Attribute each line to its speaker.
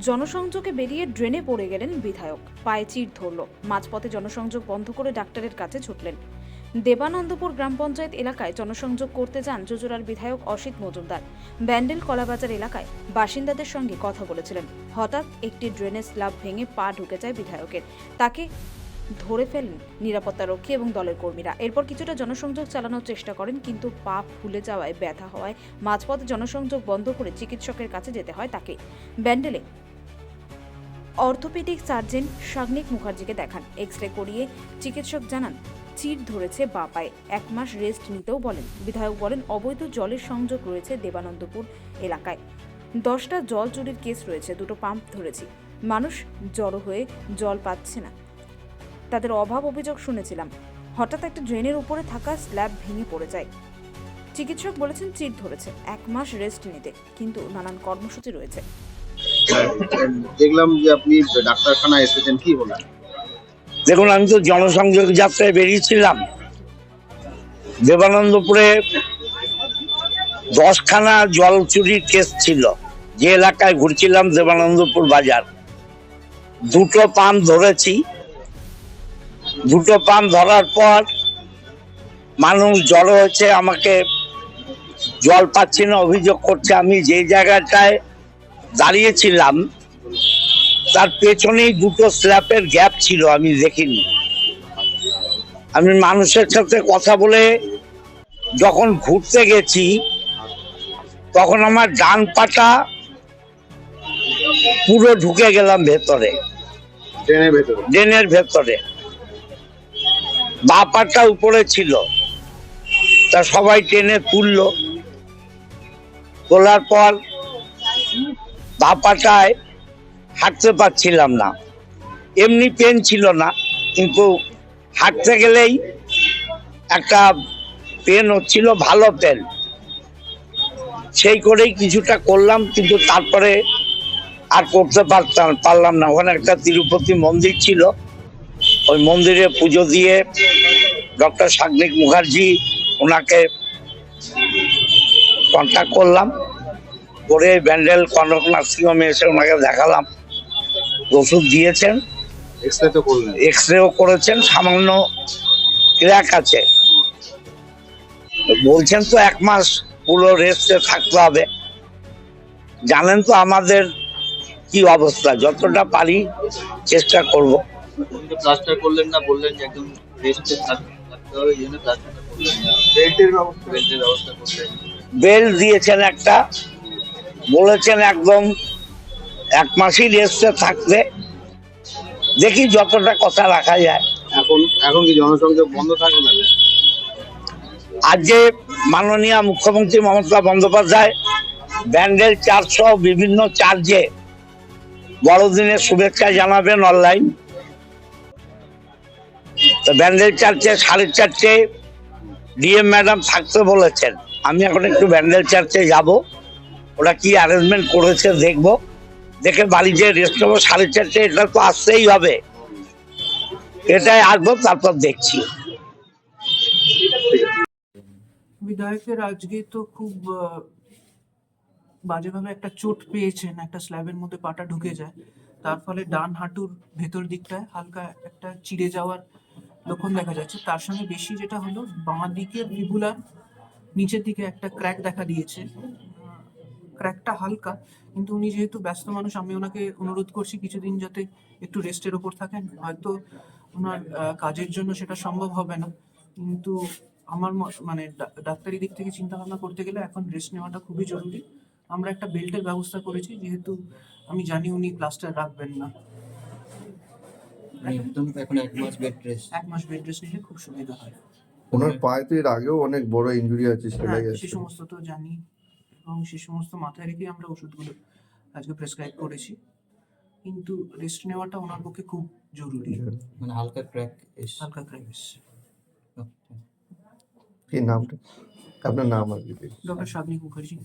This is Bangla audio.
Speaker 1: জনসংযোগে বেরিয়ে ড্রেনে পড়ে গেলেন বিধায়ক। পায়ে চির ধরল। মাঝপথে জনসংযোগ বন্ধ করে ডাক্তারের কাছে ছুটলেন। দেবানন্দপুর গ্রাম পঞ্চায়েত এলাকায় জনসংযোগ করতে যান চুচুড়ার বিধায়ক অসিত মজুমদার। ব্যান্ডেল কলাবাজার এলাকায় বাসিন্দাদের সঙ্গে কথা বলেছিলেন। হঠাৎ একটি ড্রেনেজ স্ল্যাব ভেঙে পা ঢুকে যায় বিধায়কের। তাকে ধরে ফেলেন নিরাপত্তারক্ষী এবং দলের কর্মীরা। এরপর কিছুটা জনসংযোগ চালানোর চেষ্টা করেন, কিন্তু পা ফুলে যাওয়ায় ব্যথা হওয়ায় মাঝপথে জনসংযোগ বন্ধ করে চিকিৎসকের কাছে যেতে হয় তাকে। ব্যান্ডেলে অর্থোপেডিক সার্জন সাগ্নিক মুখার্জিকে দেখান। এক্স রে করিয়ে চিকিৎসক জানান, চির ধরেছে বা পায়ে। এক মাস রেস্ট নিতেও বলেন। বিধায়ক বলেন, অবৈধ জলের সংযোগ রয়েছে দেবানন্দপুর এলাকায়। দশটা জল চুরির কেস রয়েছে, দুটো পাম্প ধরেছি। মানুষ জড়ো হয়ে জল পাচ্ছে না। তাদের অভাব অভিযোগ শুনেছিলাম। হঠাৎ একটা ড্রেনের উপরে থাকা স্ল্যাব ভেঙে পড়ে যায়। চিকিৎসক বলেছেন, চির ধরেছে। এক মাস রেস্ট নিতে। কিন্তু নানান কর্মসূচি রয়েছে।
Speaker 2: দেখলাম যে আপনি ডাক্তারখানায় এসেছেন, কি বলেন?
Speaker 3: দেখুন, আমি তো জনসংযোগ যাত্রায় বেরিয়েছিলাম। দেবানন্দপুরে দশখানা জল চুরির কেস ছিল। যে এলাকায় ঘুরছিলাম, দেবানন্দপুর বাজার। দুটো পাম্প ধরেছি। দুটো পাম্প ধরার পর মানুষ জড়ো হয়েছে, আমাকে জল পাচ্ছি না, অভিযোগ করছে। আমি যে জায়গাটায় দাঁড়িয়েছিলাম তার পেছনেই দুটো স্ল্যাপের গ্যাপ ছিল আমি দেখিনি। আমি মানুষের সাথে কথা বলে যখন ঘুরতে গেছি তখন আমার ডান পাটা পুরো ঢুকে গেলাম ভেতরে।
Speaker 2: ট্রেনের ভেতরে?
Speaker 3: ড্রেনের ভেতরে। বা পাটা উপরে ছিল। তা সবাই টেনে তুললো। তোলার পর বা পাটায় হাঁটতে পারছিলাম না। এমনি পেন ছিল না, কিন্তু হাঁটতে গেলেই একটা পেন হচ্ছিল, ভালো পেন সেই করেই কিছুটা করলাম, কিন্তু তারপরে আর করতে পারতাম, পারলাম না। ওখানে একটা তিরুপতি মন্দির ছিল। ওই মন্দিরে পুজো দিয়ে ডক্টর সাগ্নিক মুখার্জি ওনাকে কন্ট্যাক্ট করলাম। করে ব্যান্ডেল কনক নার্সিংহোমে এসে ওনাকে দেখালাম। ওষুধ দিয়েছেন।
Speaker 2: এক্স রে তো করলেন।
Speaker 3: এক্স রেও করেছেন সামান্য ক্র্যাক আছে। বলছেন তো এক মাস পুরো রেস্টে থাকতে হবে। জানেন তো আমাদের কি অবস্থা যতটা পারি চেষ্টা করব।
Speaker 4: প্লাস্টার করলেন না বললেন যে একদম রেস্টে থাকতে হবে এই জন্য প্লাস্টারটা করলেন না।
Speaker 2: বেল্টের ব্যবস্থা
Speaker 4: বেল্টের ব্যবস্থা করলেন।
Speaker 3: বেল দিয়েছেন একটা। বলেছেন একদম এক মাসই রেস্টে থাকতে দেখি যতটা কথা রাখা যায়।
Speaker 2: এখন এখন কি জনসংযোগ বন্ধ থাকবে না?
Speaker 3: আজ যে মাননীয় মুখ্যমন্ত্রী মমতা বন্দ্যোপাধ্যায় ব্যান্ডেল চার্জ সহ বিভিন্ন চার্জে বড়দিনের শুভেচ্ছা জানাবেন অনলাইন তো ব্যান্ডেল চার্চে সাড়ে চারটে ডিএম ম্যাডাম থাকতে বলেছেন। আমি এখন একটু ব্যান্ডেল চার্চে যাব। ওরা কি অ্যারেঞ্জমেন্ট করেছে দেখব। দেখে বাড়ি যে রেস্ট নেব সাড়ে চারটে এটা তো আসতেই হবে। এটাই আসব, তারপর দেখছি।
Speaker 5: বিধায়কের আজকে তো খুব বাজেভাবে একটা চোট পেয়েছেন, একটা স্ল্যাবের মধ্যে পাটা ঢুকে যায়। তার ফলে ডান হাঁটুর ভেতর দিকটায় হালকা একটা চিড়ে যাওয়ার লক্ষণ দেখা যাচ্ছে। তার সঙ্গে বেশি যেটা হলো, বাঁ দিকের ফিবুলার নিচের দিকে একটা ক্র্যাক দেখা দিয়েছে। ক্র্যাকটা হালকা কিন্তু উনি যেহেতু ব্যস্ত মানুষ আমি ওনাকে অনুরোধ করছি কিছুদিন যাতে একটু রেস্টের ওপর থাকেন। হয়তো ওনার কাজের জন্য সেটা সম্ভব হবে না। কিন্তু আমার মানে ডাক্তারি দিক থেকে চিন্তা ভাবনা করতে গেলে এখন রেস্ট নেওয়াটা খুবই জরুরি। আমরা একটা বেল্টের ব্যবস্থা করেছি যেহেতু আমি জানি উনি প্লাস্টার রাখবেন না।
Speaker 4: একদম এখন এক মাস বেড রেস্ট
Speaker 5: এক মাস বেড রেস্ট নিলে খুব সুবিধা হয়।
Speaker 6: ওনার পায়ে তো এর আগেও অনেক বড় ইনজুরি আছে সেলাই
Speaker 5: হ্যাঁ
Speaker 6: আছে।
Speaker 5: সে সমস্ত তো জানি। এবং সে সমস্ত মাথায় রেখেই আমরা ওষুধগুলো আজকে প্রেসক্রাইব করেছি। কিন্তু রেস্ট নেওয়াটা ওনার পক্ষে খুব জরুরি।
Speaker 4: মানে হালকা ক্র্যাক এসে
Speaker 5: হালকা ক্র্যাক এসছে।
Speaker 6: কি নামটা? আপনার নাম আর কি?
Speaker 5: ডক্টর শাবনী মুখার্জি।